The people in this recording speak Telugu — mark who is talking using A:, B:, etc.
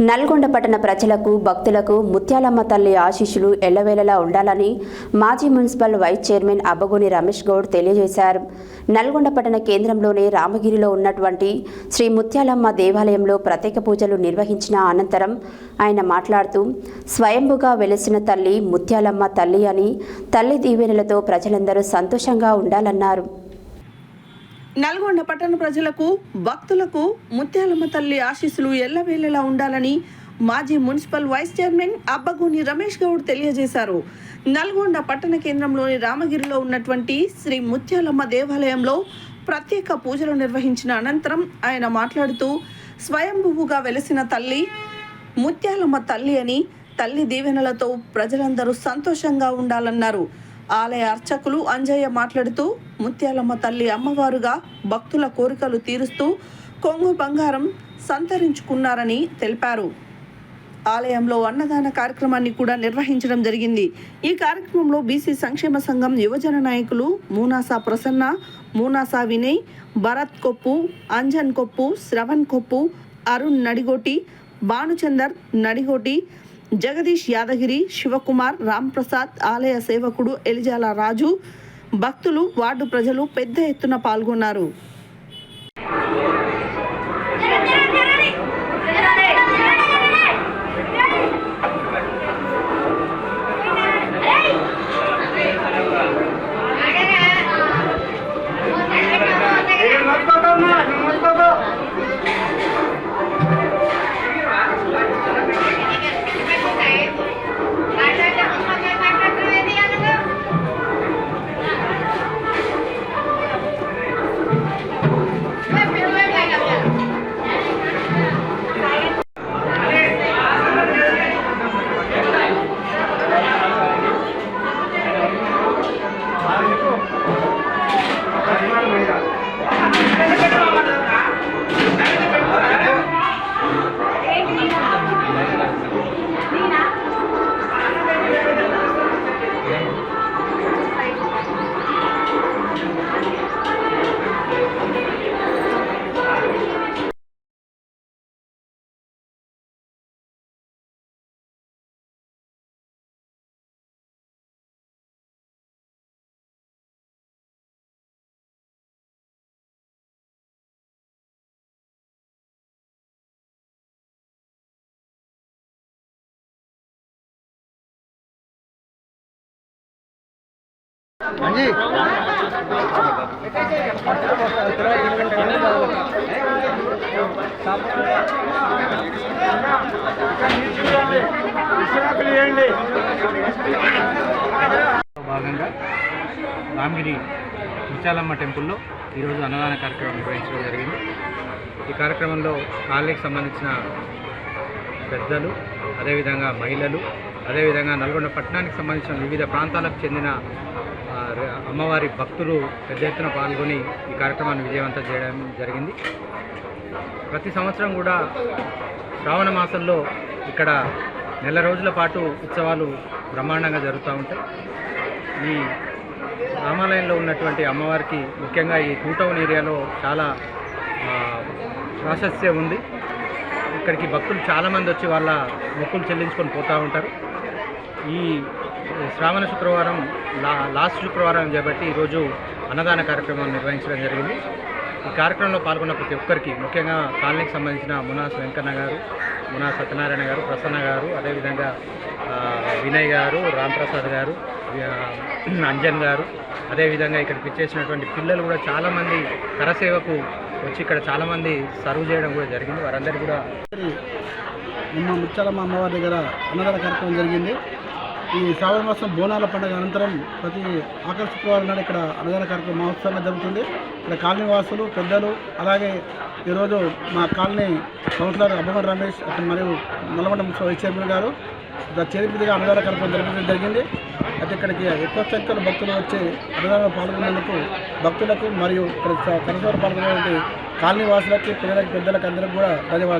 A: నల్గొండ పట్టణ ప్రజలకు భక్తులకు ముత్యాలమ్మ తల్లి ఆశీస్సులు ఎల్లవేళలా ఉండాలని మాజీ municipal vice chairman Abbagoni Ramesh Goud తెలియజేశారు. నల్గొండ పట్టణ కేంద్రంలోని రామగిరిలో ఉన్నటువంటి శ్రీ ముత్యాలమ్మ దేవాలయంలో ప్రత్యేక పూజలు నిర్వహించిన అనంతరం ఆయన మాట్లాడుతూ స్వయంభుగా వెలిసిన తల్లి ముత్యాలమ్మ తల్లి అని తల్లి దీవెనలతో ప్రజలందరూ సంతోషంగా ఉండాలన్నారు.
B: నల్గొండ పట్టణ ప్రజలకు భక్తులకు ముత్యాలమ్మ తల్లి ఆశీస్సులు ఎల్లవేళలా ఉండాలని మాజీ municipal vice chairman Abbaguni Ramesh Goud తెలియజేశారు. నల్గొండ పట్టణ కేంద్రంలోని రామగిరిలో ఉన్నటువంటి శ్రీ ముత్యాలమ్మ దేవాలయంలో ప్రత్యేక పూజలు నిర్వహించిన అనంతరం ఆయన మాట్లాడుతూ స్వయంభువుగా వెలిసిన తల్లి ముత్యాలమ్మ తల్లి అని తల్లి దీవెనలతో ప్రజలందరూ సంతోషంగా ఉండాలన్నారు. ఆలయ అర్చకులు అంజయ్య మాట్లాడుతూ ముత్యాలమ్మ తల్లి అమ్మవారుగా భక్తుల కోరికలు తీరుస్తూ కొంగు బంగారం సంతరించుకున్నారని తెలిపారు. ఆలయంలో అన్నదాన కార్యక్రమాన్ని కూడా నిర్వహించడం జరిగింది. ఈ కార్యక్రమంలో బీసీ సంక్షేమ సంఘం యువజన నాయకులు మూనాసా ప్రసన్న మూనాసా వినయ్ భరత్ కొప్పు అంజన్ కొప్పు శ్రవణ్ కొప్పు అరుణ్ నడిగోటి భానుచందర్ నడిగోటి జగదీష్ యాదగిరి శివకుమార్ రాంప్రసాద్ ఆలయ సేవకుడు ఎలిజాల రాజు భక్తులు వార్డు ప్రజలు పెద్ద ఎత్తున పాల్గొన్నారు.
C: భాగంగా రామగిరి ముత్యాలమ్మ టెంపుల్లో ఈరోజు అన్నదాన కార్యక్రమం నిర్వహించడం జరిగింది. ఈ కార్యక్రమంలో కాలనీకి సంబంధించిన పెద్దలు అదేవిధంగా మహిళలు అదేవిధంగా నల్గొండ పట్టణానికి సంబంధించిన వివిధ ప్రాంతాలకు చెందిన అమ్మవారి భక్తులు పెద్ద ఎత్తున పాల్గొని ఈ కార్యక్రమాన్ని విజయవంతం చేయడం జరిగింది. ప్రతి సంవత్సరం కూడా శ్రావణ మాసంలో ఇక్కడ నెల రోజుల పాటు ఉత్సవాలు బ్రహ్మాండంగా జరుగుతూ ఉంటాయి. ఈ రామాలయంలో ఉన్నటువంటి అమ్మవారికి ముఖ్యంగా ఈ టూ టౌన్ ఏరియాలో చాలా ప్రాశస్య ఉంది. ఇక్కడికి భక్తులు చాలామంది వచ్చి వాళ్ళ మొక్కులు చెల్లించుకొని పోతూ ఉంటారు. ఈ శ్రావణ శుక్రవారం లా లాస్ట్ శుక్రవారం చేపట్టి ఈరోజు అన్నదాన కార్యక్రమం నిర్వహించడం జరిగింది. ఈ కార్యక్రమంలో పాల్గొన్న ప్రతి ఒక్కరికి ముఖ్యంగా కాలనీకి సంబంధించిన మునాస్ వెంకన్న గారు మునా సత్యనారాయణ గారు ప్రసన్న గారు అదేవిధంగా వినయ్ గారు రాంప్రసాద్ గారు అంజన్ గారు అదేవిధంగా ఇక్కడికి ఇచ్చేసినటువంటి పిల్లలు కూడా చాలామంది కరసేవకు వచ్చి ఇక్కడ చాలామంది సర్వ్ చేయడం కూడా జరిగింది. వారందరూ కూడా
D: నిన్న ముచ్చాలమ్మ అమ్మవారి దగ్గర అన్నదాన కార్యక్రమం జరిగింది. ఈ శ్రావణ మాసం బోనాల పండుగ అనంతరం ప్రతి ఆఖరి శుక్రవారం నాడు ఇక్కడ అన్నదాన కార్యక్రమం మహోత్సవంగా జరుగుతుంది. ఇక్కడ కాలనీ వాసులు పెద్దలు అలాగే ఈరోజు మా కాలనీ కౌన్సిలర్ అభిమన్ రమేష్ అతను మరియు నల్లమండ మున్సిపల్ వైస్ చైర్మన్ గారు. చేరిపిదిగా అన్నదాన కార్యక్రమం జరిపడం జరిగింది. అయితే ఇక్కడికి ఎక్కువ సంఖ్యలో భక్తులు వచ్చి అన్నదానంలో పాల్గొనేందుకు భక్తులకు మరియు ఇక్కడ కనసాలు పాల్గొనేటువంటి కాలనీ వాసులకి పిల్లలకి పెద్దలకు అందరికీ కూడా ధన్యవాదాలు.